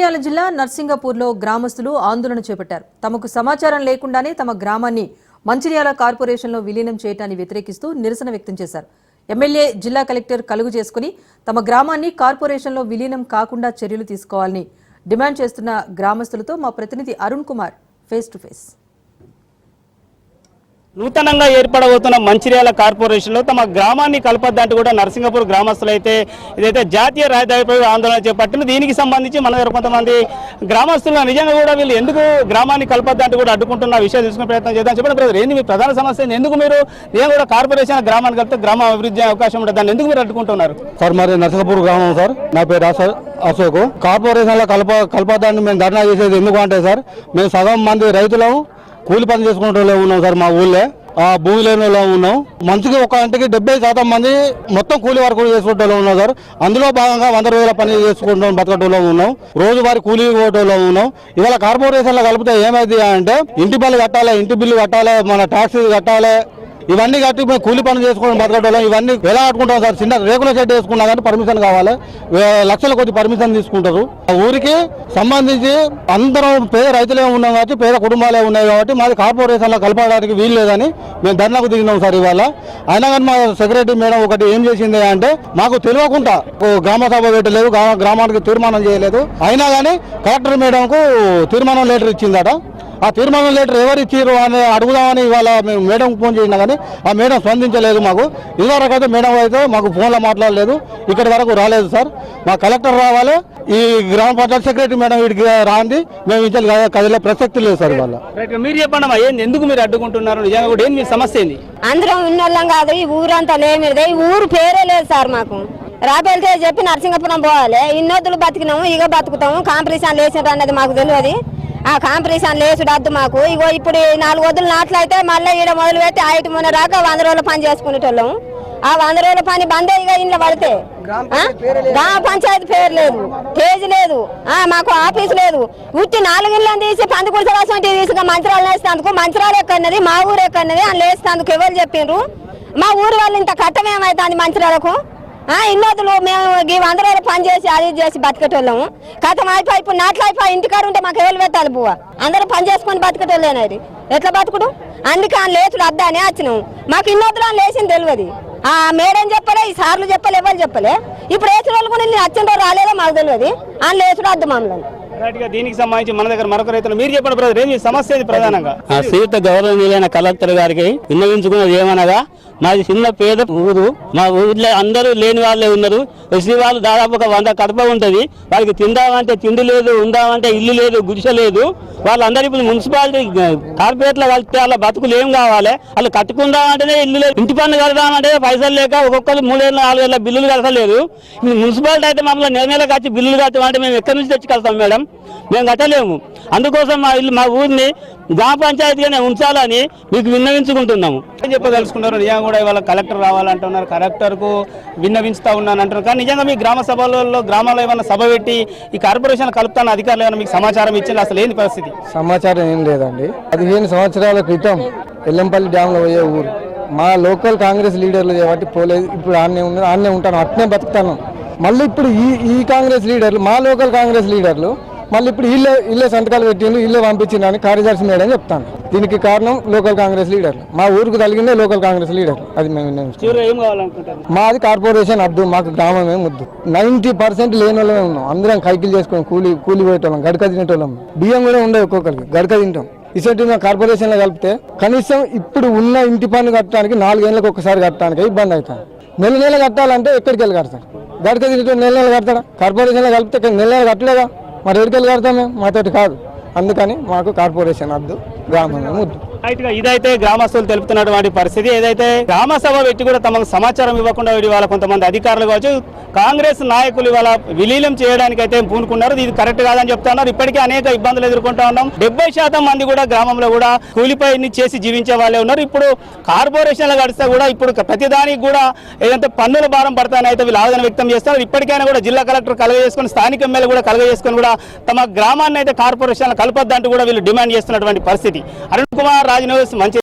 నంద్యాల జిల్లా నర్సింగపూర్లో గ్రామస్తులు ఆందోళన చేపట్టారు. తమకు సమాచారం లేకుండానే తమ గ్రామాన్ని మంచిర్యాల కార్పొరేషన్లో విలీనం చేయటాన్ని వ్యతిరేకిస్తూ నిరసన వ్యక్తం చేశారు. ఎమ్మెల్యే జిల్లా కలెక్టర్ కలుగు చేసుకుని తమ గ్రామాన్ని కార్పొరేషన్లో విలీనం కాకుండా చర్యలు తీసుకోవాలని డిమాండ్ చేస్తున్న గ్రామస్తులతో మా ప్రతినిధి Arun Kumar face to face. నూతనంగా ఏర్పడబోతున్న మంచిర్యాల కార్పొరేషన్లో తమ గ్రామాన్ని కలపద్దంటూ కూడా నరసింగపూర్ గ్రామస్తులు అయితే ఇదైతే జాతీయ రహదారిపై ఆందోళన చేపట్టిన దీనికి సంబంధించి మన దగ్గర కొంతమంది గ్రామస్తులు నిజంగా కూడా వీళ్ళు ఎందుకు గ్రామాన్ని కలపద్దంటూ కూడా అడ్డుకుంటున్న విషయం తెలుసుకునే ప్రయత్నం చేద్దాం. చెప్పండి బ్రదర్ ఏంది మీ ప్రధాన సమస్య? ఎందుకు మీరు నేను కూడా కార్పొరేషన్ గ్రామాన్ని కలిపితే గ్రామ అభివృద్ధి అవకాశం ఉంటుంది. దాన్ని ఎందుకు మీరు అడ్డుకుంటున్నారు? సార్ మరి నరసింగపూర్ గ్రామం సార్. నా పేరు అశో- అశోక్. కార్పొరేషన్లో కలప కలపదాన్ని మేము ధర్నా చేసేది ఎందుకు అంటే సార్ మేము సగం మంది రైతులం కూలి పని చేసుకునే వాళ్ళు ఉన్నాం సార్ మా ఊళ్ళో. ఆ భూమి లేని వాళ్ళు ఉన్నాం. మంచికి ఒక ఇంటికి డెబ్బై శాతం మంది మొత్తం కూలి వరకు చేసుకుంటే వాళ్ళు ఉన్నాం సార్. అందులో భాగంగా వంద రోజుల పని చేసుకుంటాం బతకటంలో ఉన్నాం. రోజువారి కూలీ పోవటంలో ఉన్నాం. ఇవాళ కార్పొరేషన్లో కలిపితే ఏమైంది అంటే ఇంటి పనులు కట్టాలి ఇంటి బిల్లు కట్టాలి మన ట్యాక్సీ కట్టాలి ఇవన్నీ కట్టి మేము కూలి పనులు చేసుకోవడం బతకడం ఇవన్నీ ఎలా కట్టుకుంటాం సార్? చిన్న రేకుల షెడ్ వేసుకున్నా కానీ పర్మిషన్ కావాలి. లక్షల కొద్ది పర్మిషన్ తీసుకుంటారు. ఆ ఊరికి సంబంధించి అందరం పేద రైతులే ఉన్నాం కాబట్టి పేద కుటుంబాలే ఉన్నాయి కాబట్టి మాది కార్పొరేషన్లో కలపడానికి వీలు లేదని మేము ధర్నాకు దిగినాం సార్ ఇవాళ. అయినా కానీ మా సెక్రటరీ మేడం ఒకటి ఏం చేసింది అంటే మాకు తెలియకుండా గ్రామ సభ పెట్టలేదు గ్రామానికి తీర్మానం చేయలేదు. అయినా కానీ కలెక్టర్ మేడంకు తీర్మానం లెటర్ ఇచ్చిందట. ఆ తీర్మానం లెటర్ ఎవరు ఇచ్చారు అని అడుగుదామని ఇవాళ మేము మేడం ఫోన్ చేసినా కానీ ఆ మేడం స్పందించలేదు మాకు. ఇదివరకు అయితే మేడం అయితే మాకు ఫోన్లో మాట్లాడలేదు. ఇక్కడి వరకు రాలేదు సార్. మా కలెక్టర్ రావాలి. ఈ గ్రామ పంచాయతీ సెక్రటరీ మేడం వీడికి రాంది. మేము ఇచ్చే కదిలే ప్రసక్తి లేదు సార్ ఇవాళ. రైట్ మీరు చెప్పండి ఏంది? ఎందుకు మీరు అడ్డుకుంటున్నారు? నిజంగా కూడా ఏంది మీ సమస్య ఏంది? అందరం ఉన్నోళ్ళం కాదు ఈ ఊరంతా లేమిది ఈ ఊరు పేరే లేదు సార్ మాకు. రాబెళ్తే చెప్పి నరసింగపురం పోవాలి. ఇన్నొద్దులు బతికినాము ఇక బతుకుతాము. కాంపిటీషన్ లేచిండ్రు అన్నది మాకు తెలియదు. ఆ కాంపిటీషన్ లేచుడు వద్దు మాకు. ఇగో ఇప్పుడు ఈ నాలుగు వద్దులు నాట్లయితే మళ్ళీ ఈడ మొదలు పెట్టి ఐదు మొన్న రాక వంద రోజుల పని చేసుకునేటోళ్ళం. ఆ వంద రోజుల పని బందే ఇక ఇంట్లో పడితే? గ్రామ పంచాయతీ పేరు లేదు. పేజీ లేదు. ఆ మాకు ఆఫీస్ లేదు. ఉట్టి నాలుగు ఇళ్ళని తీసి పంది కుడిసరాసం తీసుకు మంత్రాలు వేస్తాందుకు మంత్రాలు ఎక్కన్నది మా ఊరు ఎక్కన్నది అని లేస్తాందుకు ఎవరు చెప్పిండ్రు మా ఊరు వాళ్ళు ఇంత కట్టమేమైతుంది మంత్రాలకు ఆ ఇన్నోదులు మేము ఈ వంద రోజులు పని చేసి అది చేసి బతికేటోళ్ళము. కథం అయిపోయి ఇప్పుడు నాట్లు అయిపోయి ఇంటికాడ ఉంటే మాకు ఏళ్ళు పెట్టాలి బువ్వ. అందరూ పని చేసుకొని బతికేటోళ్ళేనది ఎట్లా బతుకుడు? అందుకే ఆ లేచుడు అద్దా అని వచ్చినాము మాకు ఇన్నోదులు అని లేచింది తెలియదు. ఆ మేడం చెప్పలే ఈ సార్లు చెప్పలే ఎవరు చెప్పలే? ఇప్పుడు వేసిన వాళ్ళు కూడా నేను వచ్చిన రాలేదో మాకు తెలియదు. ఆ లేచుడు అద్దు మమ్మల్ని. దీనికి సంబంధించి మన దగ్గర మరొక రైతులు మీరు చెప్పండి బ్రదర్ ఏంది మీ సమస్య ఇది ప్రధానంగా? సీత శ్రీయుత గౌరవనీయులైన కలెక్టర్ గారికి విన్నవించుకున్నది ఏమనగా మాది చిన్న పేద ఊరు మా ఊర్లో అందరూ లేని వాళ్ళే ఉన్నారు. ఎస్సీ వాళ్ళు దాదాపు ఒక వంద కడప ఉంటుంది. వాళ్ళకి తిందామంటే తిండి లేదు ఉందామంటే ఇల్లు లేదు గుడిసె లేదు. వాళ్ళందరూ ఇప్పుడు మున్సిపాలిటీ కార్పొరేట్లో కలిపితే వాళ్ళ బతుకులు ఏం కావాలి? వాళ్ళు కట్టుకుందామంటేనే ఇల్లు లేదు. ఇంటి పన్ను కడదామంటే పైసలు లేక ఒక్కొక్కరు మూడేళ్ళ నాలుగేళ్ళ బిల్లులు కట్టలేదు మున్సిపాలిటీ అయితే మమ్మల్ని నెల నెల కట్టి బిల్లులు కట్టమంటే మేము ఎక్కడి నుంచి తెచ్చి కడతాం మేడం? మేము కట్టలేము. అందుకోసం మా ఇల్లు మా ఊరిని గ్రామ పంచాయతీగానే ఉంచాలని మీకు విన్నవించుకుంటున్నాము. ఏం చెప్పదలుచుకున్నారు? నిజంగా కూడా ఇవాళ కలెక్టర్ రావాలంటున్నారు. కలెక్టర్కు విన్నవించుతా ఉన్నాను అంటున్నారు కానీ నిజంగా మీ గ్రామ సభలలో గ్రామాల్లో ఏమైనా సభ పెట్టి ఈ కార్పొరేషన్ కలుపుతాను అధికారులు ఏమైనా మీకు సమాచారం ఇచ్చింది అసలు ఏంది పరిస్థితి? సమాచారం ఏం లేదండి. పదిహేను సంవత్సరాల క్రితం ఎల్లంపల్లి డ్యాంలో పోయే ఊరు. మా లోకల్ కాంగ్రెస్ లీడర్లు కాబట్టి పోలేదు. ఇప్పుడు ఆన్నే ఉన్నారు ఆన్నే ఉంటాను. అట్నే బతుకుతాను. మళ్ళీ ఇప్పుడు ఈ ఈ కాంగ్రెస్ లీడర్లు మా లోకల్ కాంగ్రెస్ లీడర్లు మళ్ళీ ఇప్పుడు ఇల్లే ఇల్లే సంతకాలు పెట్టిండు ఇల్లే పంపించిండు కార్యదర్శి మేడం చెప్తాను దీనికి కారణం లోకల్ కాంగ్రెస్ లీడర్లు మా ఊరికి కలిగిందే లోకల్ కాంగ్రెస్ లీడర్లు అది మేము మాది కార్పొరేషన్ అద్దు మాకు గ్రామమే ముద్దు నైన్టీ పర్సెంట్ లేని వాళ్ళమే ఉన్నాం. అందరం కైకిలు చేసుకుని కూలి కూలి పోయేటోళ్ళం గడక తినేటోళ్ళం. బియ్యం కూడా ఉండే ఒక్కొక్కరికి గడక తింటాం. ఇసంటి కార్పొరేషన్లో కలిపితే కనీసం ఇప్పుడు ఉన్న ఇంటి పన్ను కట్టడానికి నాలుగేళ్ళకి ఒకసారి కట్టడానికి ఇబ్బంది అవుతుంది. నెల నెల కట్టాలంటే ఎక్కడికి వెళ్ళి కడతారు గడక తినేటో నెల నెల కడతాడా? కార్పొరేషన్లో కలిపితే నెల నెల కట్టలేదా? మరి ఎక్కడికి వెళ్ళి కడతాం మేము మాతోటి కాదు. అందుకని మాకు కార్పొరేషన్ వద్దు గ్రామం వద్దు రైట్గా ఇదైతే గ్రామస్తులు తెలుపుతున్నటువంటి పరిస్థితి. ఏదైతే గ్రామ సభ పెట్టి కూడా తమకు సమాచారం ఇవ్వకుండా ఇవాళ కొంతమంది అధికారులు కావచ్చు కాంగ్రెస్ నాయకులు ఇవాళ విలీనం చేయడానికి అయితే పూనుకున్నారు. ఇది కరెక్ట్ కాదని చెప్తున్నారు ఇప్పటికే అనేక ఇబ్బందులు ఎదుర్కొంటా ఉన్నాం. డెబ్బై శాతం మంది కూడా గ్రామంలో కూడా కూలిపై చేసి జీవించే వాళ్ళే ఉన్నారు. ఇప్పుడు కార్పొరేషన్లు గడిస్తే కూడా ఇప్పుడు ప్రతిదానికి కూడా ఏదంటే పన్నుల భారం పడతాయని అయితే వీళ్ళు ఆవేదన వ్యక్తం చేస్తారు ఇప్పటికైనా కూడా జిల్లా కలెక్టర్ కలగజేసుకొని స్థానిక ఎమ్మెల్యే కూడా కలగజేసుకొని కూడా తమ గ్రామాన్ని అయితే కార్పొరేషన్లు కలపొద్దంటూ కూడా వీళ్ళు డిమాండ్ చేస్తున్నటువంటి పరిస్థితి. అరుణ్ కుమార్ రాజీనామా న్యూస్ మంచి